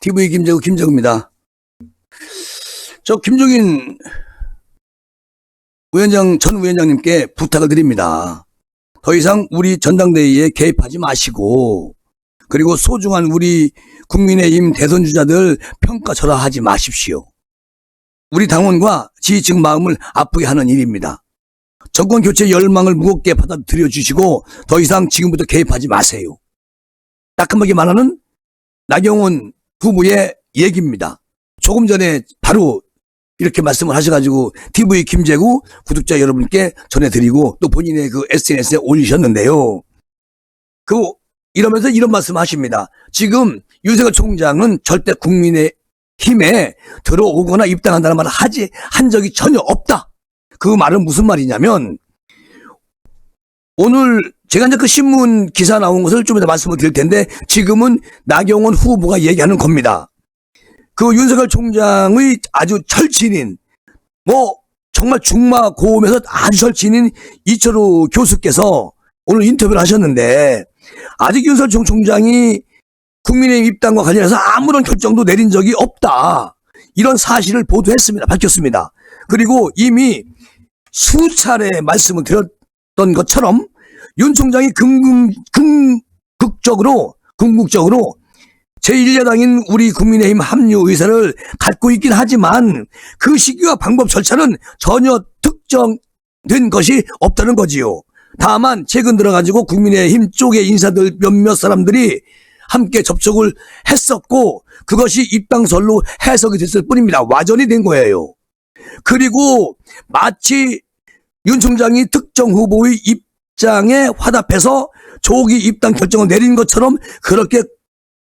TV 김재구 김재구입니다. 저 김종인 위원장 전 위원장님께 부탁을 드립니다. 더 이상 우리 전당대회에 개입하지 마시고 그리고 소중한 우리 국민의힘 대선 주자들 평가절하하지 마십시오. 우리 당원과 지지층 마음을 아프게 하는 일입니다. 정권 교체 열망을 무겁게 받아들여 주시고 더 이상 지금부터 개입하지 마세요. 따끔하게 말하는 나경원 후보의 얘기입니다. 조금 전에 바로 이렇게 말씀을 하셔가지고 TV 김재구 구독자 여러분께 전해드리고 또 본인의 그 SNS에 올리셨는데요. 그 이러면서 이런 말씀 하십니다. 지금 윤석열 총장은 절대 국민의 힘에 들어오거나 입당한다는 말을 하지 한 적이 전혀 없다. 그 말은 무슨 말이냐면 오늘 제가 이제 그 신문 기사 나온 것을 좀 이따 말씀을 드릴 텐데 지금은 나경원 후보가 얘기하는 겁니다. 그 윤석열 총장의 아주 철친인 뭐 정말 중마 고음에서 아주 철친인 이철우 교수께서 오늘 인터뷰를 하셨는데 아직 윤석열 총- 총장이 국민의힘 입당과 관련해서 아무런 결정도 내린 적이 없다. 이런 사실을 보도했습니다. 밝혔습니다. 그리고 이미 수차례 말씀을 드렸던 것처럼 윤 총장이 긍긍, 긍극적으로, 궁극적으로 제1야당인 우리 국민의힘 합류 의사를 갖고 있긴 하지만 그 시기와 방법 절차는 전혀 특정된 것이 없다는 거지요. 다만 최근 들어가지고 국민의힘 쪽의 인사들 몇몇 사람들이 함께 접촉을 했었고 그것이 입당설로 해석이 됐을 뿐입니다. 와전이 된 거예요. 그리고 마치 윤 총장이 특정 후보의 입 장에 화답해서 조기 입당 결정을 내린 것처럼 그렇게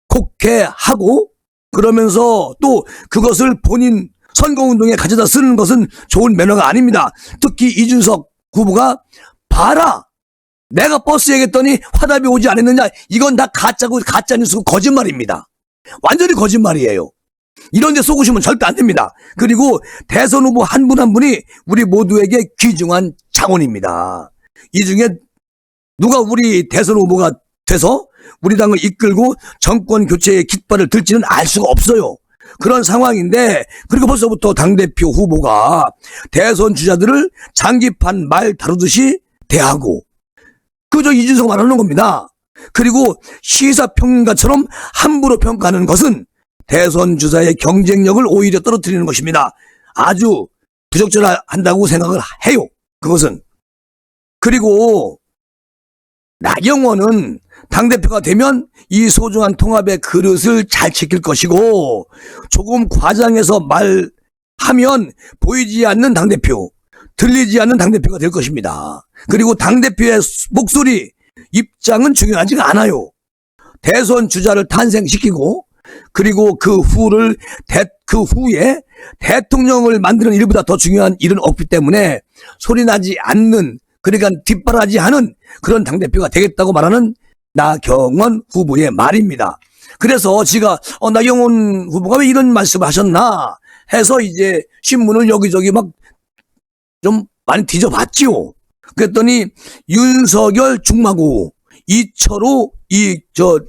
곡해하고 그러면서 또 그것을 본인 선거운동에 가져다 쓰는 것은 좋은 매너가 아닙니다. 특히 이준석 후보가 봐라 내가 버스 얘기했더니 화답이 오지 않았느냐 이건 다 가짜고 가짜뉴스고 거짓말입니다. 완전히 거짓말이에요. 이런 데 속으시면 절대 안 됩니다. 그리고 대선 후보 한 분한 분이 우리 모두에게 귀중한 장원입니다. 이 중에 누가 우리 대선 후보가 돼서 우리 당을 이끌고 정권 교체의 깃발을 들지는 알 수가 없어요. 그런 상황인데 그리고 벌써부터 당대표 후보가 대선 주자들을 장기판 말 다루듯이 대하고 그저 이준석 말하는 겁니다. 그리고 시사평가처럼 함부로 평가하는 것은 대선 주자의 경쟁력을 오히려 떨어뜨리는 것입니다. 아주 부적절한다고 생각을 해요. 그것은. 그리고 나경원은 당대표가 되면 이 소중한 통합의 그릇을 잘 지킬 것이고 조금 과장해서 말하면 보이지 않는 당대표, 들리지 않는 당대표가 될 것입니다. 그리고 당대표의 목소리, 입장은 중요하지가 않아요. 대선 주자를 탄생시키고 그리고 그 후를 대, 그 후에 대통령을 만드는 일보다 더 중요한 일은 없기 때문에 소리 나지 않는 그러니까 뒷바라지 하는 그런 당대표가 되겠다고 말하는 나경원 후보의 말입니다. 그래서 제가 어, 나경원 후보가 왜 이런 말씀을 하셨나 해서 이제 신문을 여기저기 막 좀 많이 뒤져봤지요. 그랬더니 윤석열 중마고 이철호 이 저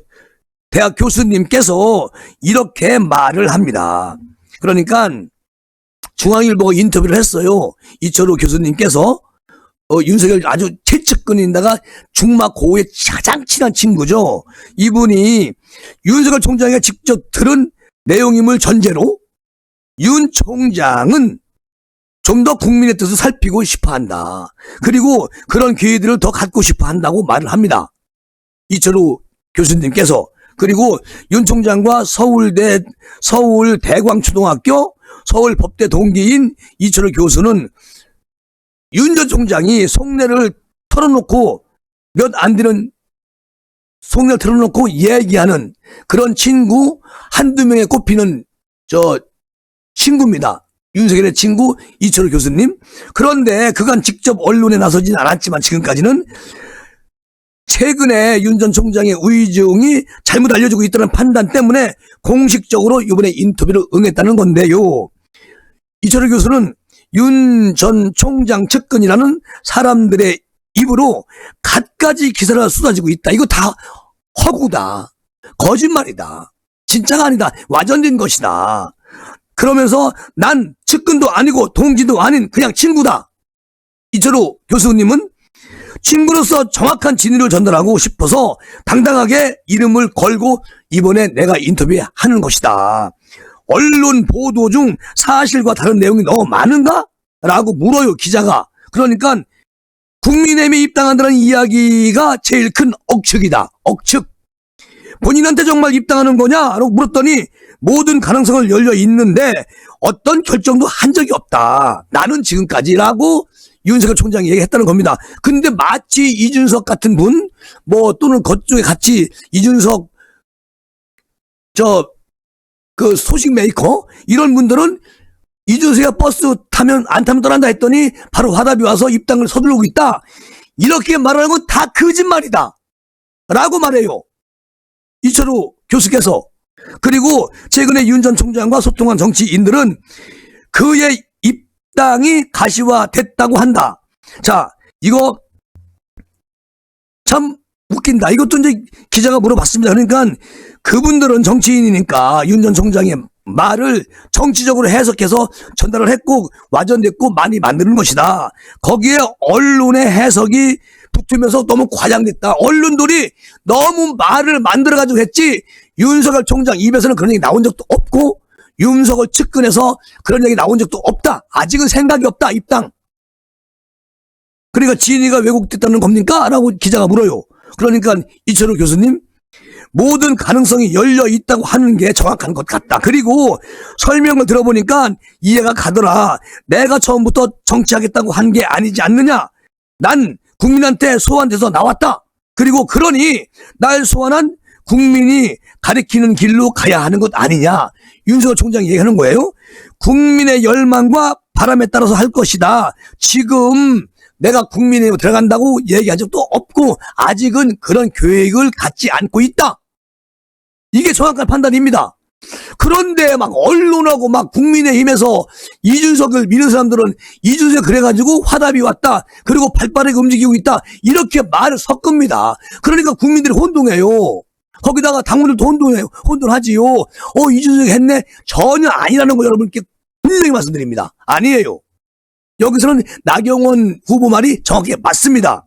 대학 교수님께서 이렇게 말을 합니다. 그러니까 중앙일보가 인터뷰를 했어요. 이철호 교수님께서 어, 윤석열 아주 최측근인다가 중마 고의 가장 친한 친구죠. 이분이 윤석열 총장이 직접 들은 내용임을 전제로 윤 총장은 좀 더 국민의 뜻을 살피고 싶어 한다. 그리고 그런 기회들을 더 갖고 싶어 한다고 말을 합니다. 이철우 교수님께서. 그리고 윤 총장과 서울대, 서울 대광초등학교, 서울법대 동기인 이철우 교수는 윤 전 총장이 속내를 털어놓고 몇 안 되는 속내를 털어놓고 얘기하는 그런 친구 한두 명에 꼽히는 저 친구입니다. 윤석열의 친구 이철우 교수님. 그런데 그간 직접 언론에 나서진 않았지만 지금까지는 최근에 윤 전 총장의 의중이 잘못 알려지고 있다는 판단 때문에 공식적으로 이번에 인터뷰를 응했다는 건데요. 이철우 교수는 윤 전 총장 측근이라는 사람들의 입으로 갖가지 기사가 쏟아지고 있다. 이거 다 허구다. 거짓말이다. 진짜가 아니다. 와전된 것이다. 그러면서 난 측근도 아니고 동지도 아닌 그냥 친구다. 이철우 교수님은 친구로서 정확한 진위를 전달하고 싶어서 당당하게 이름을 걸고 이번에 내가 인터뷰에 하는 것이다. 언론 보도 중 사실과 다른 내용이 너무 많은가? 라고 물어요, 기자가. 그러니까 국민의힘에 입당한다는 이야기가 제일 큰 억측이다. 억측. 본인한테 정말 입당하는 거냐? 라고 물었더니 모든 가능성을 열려 있는데 어떤 결정도 한 적이 없다. 나는 지금까지라고 윤석열 총장이 얘기했다는 겁니다. 근데 마치 이준석 같은 분, 뭐 또는 그쪽에 같이 이준석 저 그 소식 메이커 이런 분들은 이준석이 버스 타면 안 타면 떠난다 했더니 바로 화답이 와서 입당을 서두르고 있다. 이렇게 말하는 건 다 거짓말이다. 라고 말해요. 이철우 교수께서. 그리고 최근에 윤 전 총장과 소통한 정치인들은 그의 입당이 가시화됐다고 한다. 자, 이거 참 웃긴다. 이것도 이제 기자가 물어봤습니다. 그러니까 그분들은 정치인이니까 윤 전 총장의 말을 정치적으로 해석해서 전달을 했고 와전됐고 많이 만드는 것이다. 거기에 언론의 해석이 붙으면서 너무 과장됐다. 언론들이 너무 말을 만들어가지고 했지 윤석열 총장 입에서는 그런 얘기 나온 적도 없고 윤석열 측근에서 그런 얘기 나온 적도 없다. 아직은 생각이 없다. 입당. 그러니까 진위가 왜곡됐다는 겁니까? 라고 기자가 물어요. 그러니까 이철우 교수님 모든 가능성이 열려 있다고 하는 게 정확한 것 같다. 그리고 설명을 들어보니까 이해가 가더라. 내가 처음부터 정치하겠다고 한 게 아니지 않느냐? 난 국민한테 소환돼서 나왔다. 그리고 그러니 날 소환한 국민이 가리키는 길로 가야 하는 것 아니냐? 윤석열 총장이 얘기하는 거예요. 국민의 열망과 바람에 따라서 할 것이다. 지금 내가 국민에 들어간다고 얘기한 적도 없고 아직은 그런 계획을 갖지 않고 있다. 이게 정확한 판단입니다. 그런데 막 언론하고 막 국민의힘에서 이준석을 믿는 사람들은 이준석 그래가지고 화답이 왔다. 그리고 발빠르게 움직이고 있다. 이렇게 말을 섞습니다. 그러니까 국민들이 혼동해요. 거기다가 당원들도 혼동해요. 혼돈하지요. 어, 이준석이 했네? 전혀 아니라는 거 여러분께 분명히 말씀드립니다. 아니에요. 여기서는 나경원 후보 말이 정확히 맞습니다.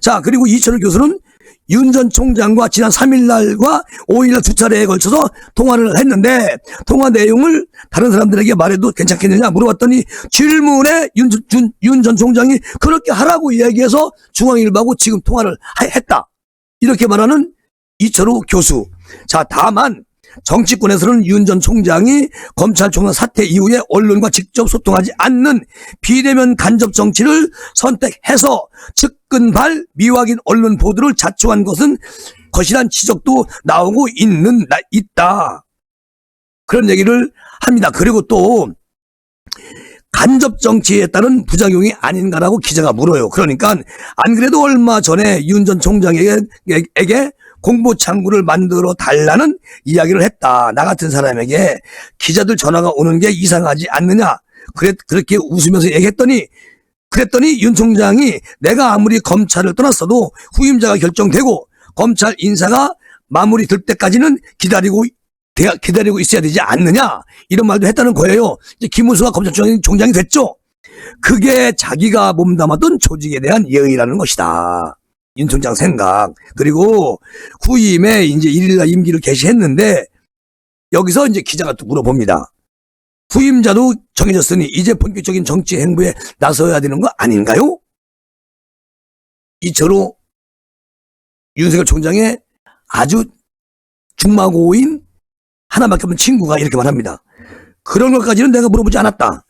자, 그리고 이철우 교수는 윤 전 총장과 지난 3일날과 5일날 두 차례에 걸쳐서 통화를 했는데 통화 내용을 다른 사람들에게 말해도 괜찮겠느냐 물어봤더니 질문에 윤 전 총장이 그렇게 하라고 이야기해서 중앙일보하고 지금 통화를 하- 했다. 이렇게 말하는 이철우 교수. 자, 다만 정치권에서는 윤 전 총장이 검찰총장 사태 이후에 언론과 직접 소통하지 않는 비대면 간접 정치를 선택해서 측근발 미확인 언론 보도를 자초한 것은 것이란 지적도 나오고 있는 나 있다. 그런 얘기를 합니다. 그리고 또 간접 정치에 따른 부작용이 아닌가라고 기자가 물어요. 그러니까 안 그래도 얼마 전에 윤 전 총장에게 에게 공보 창구를 만들어 달라는 이야기를 했다. 나 같은 사람에게 기자들 전화가 오는 게 이상하지 않느냐. 그랬, 그렇게 웃으면서 얘기했더니 그랬더니 윤 총장이 내가 아무리 검찰을 떠났어도 후임자가 결정되고 검찰 인사가 마무리 될 때까지는 기다리고 대- 기다리고 있어야 되지 않느냐 이런 말도 했다는 거예요. 이제 김우수가 검찰총장이 총장이 됐죠. 그게 자기가 몸담았던 조직에 대한 예의라는 것이다. 윤 총장 생각. 그리고 후임에 이제 1일날 임기를 개시했는데 여기서 이제 기자가 또 물어봅니다. 후임자도 정해졌으니 이제 본격적인 정치 행보에 나서야 되는 거 아닌가요? 이처로 윤석열 총장의 아주 중마고인 하나밖에 없는 친구가 이렇게 말합니다. 그런 것까지는 내가 물어보지 않았다.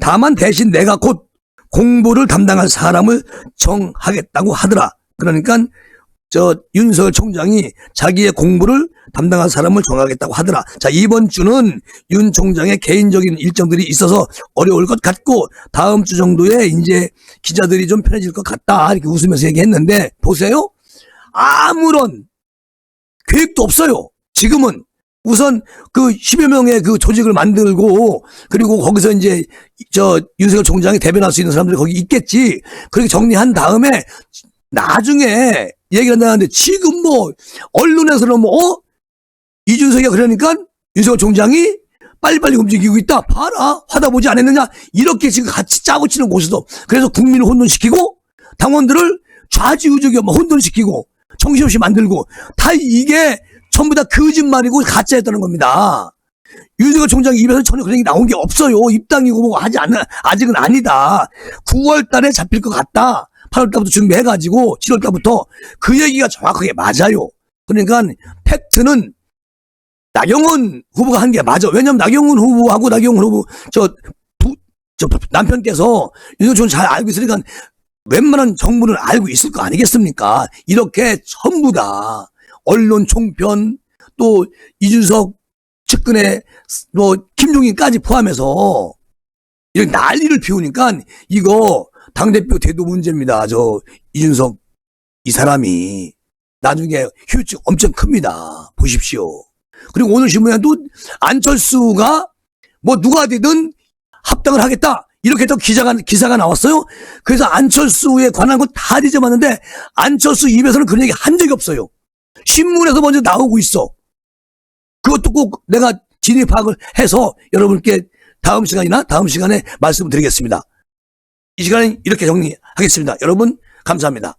다만 대신 내가 곧 공보를 담당할 사람을 정하겠다고 하더라. 그러니까 저 윤석열 총장이 자기의 공부를 담당할 사람을 정하겠다고 하더라. 자, 이번 주는 윤 총장의 개인적인 일정들이 있어서 어려울 것 같고 다음 주 정도에 이제 기자들이 좀 편해질 것 같다. 이렇게 웃으면서 얘기했는데 보세요. 아무런 계획도 없어요. 지금은 우선 그 10여 명의 그 조직을 만들고 그리고 거기서 이제 저 윤석열 총장이 대변할 수 있는 사람들이 거기 있겠지. 그렇게 정리한 다음에 나중에 얘기를 한다는데 지금 뭐 언론에서는 뭐 어? 이준석이가 그러니까 윤석열 총장이 빨리빨리 움직이고 있다. 봐라. 하다 보지 않았느냐. 이렇게 지금 같이 짜고 치는 곳에서 그래서 국민을 혼돈시키고 당원들을 좌지우지게 뭐 혼돈시키고 정신없이 만들고 다 이게 전부 다 거짓말이고 가짜였다는 겁니다. 윤석열 총장 입에서 전혀 그런 얘기 나온 게 없어요. 입당이고 뭐고 하지 않는, 아직은 아니다. 9월 달에 잡힐 것 같다. 8월 달부터 준비해가지고 7월 달부터 그 얘기가 정확하게 맞아요. 그러니까 팩트는 나경원 후보가 한 게 맞아. 왜냐면 나경원 후보하고 나경원 후보 저, 부, 저 남편께서 윤석열 잘 알고 있으니까 웬만한 정보는 알고 있을 거 아니겠습니까? 이렇게 전부 다 언론 총편 또 이준석 측근의 뭐 김종인까지 포함해서 이런 난리를 피우니까 이거 당대표 대도 문제입니다. 저 이준석 이 사람이 나중에 휴증 엄청 큽니다. 보십시오. 그리고 오늘 신문에도 안철수가 뭐 누가 되든 합당을 하겠다. 이렇게 또 기자가, 기사가 나왔어요. 그래서 안철수에 관한 건 다 뒤져봤는데 안철수 입에서는 그런 얘기 한 적이 없어요. 신문에서 먼저 나오고 있어. 그것도 꼭 내가 진입 파악을 해서 여러분께 다음 시간이나 다음 시간에 말씀을 드리겠습니다. 이 시간은 이렇게 정리하겠습니다. 여러분, 감사합니다.